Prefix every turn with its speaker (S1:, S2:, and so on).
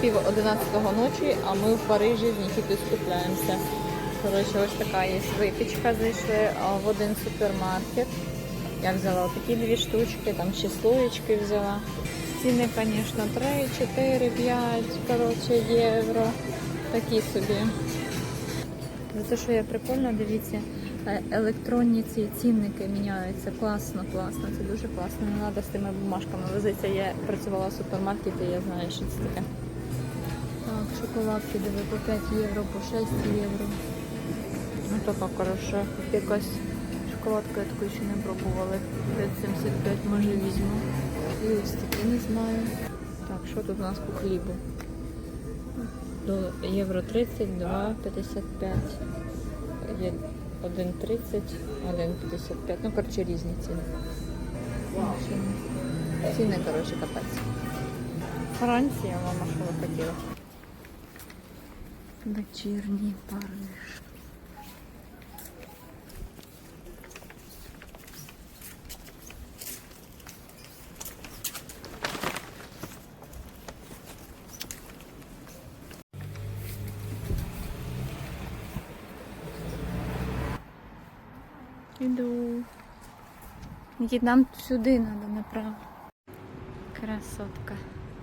S1: пів одинадцятого ночі, а ми в Парижі в Нікіти скупляємося. Коротше, ось така є випічка. Зайшли в один супермаркет. Я взяла такі дві штучки, там ще слоєчки взяла. Ціни, звісно, 3, 4, 5, коротше, євро. Такі собі. За те, що є прикольно, дивіться, е, електронні ці цінники міняються. Класно, класно, це дуже класно. Не треба з тими бумажками возитися. Я працювала в супермаркеті, я знаю, що це таке. Шоколадки диви по 5 євро, по 6 євро. Ну така хороша. Якась шоколадка, я таку ще не пробувала. 5,75 може візьму. І ось такі не знаю. Так, що тут у нас по хлібу? До євро 30, 2,55. Є 1,30, 1,55. Ну, коротше, різні ціни. Ціни, Ціни, коротше, капець. Франція, мама, що ви хотіла. Вечірній Париж. Іду. Нам сюди треба направо. Красотка.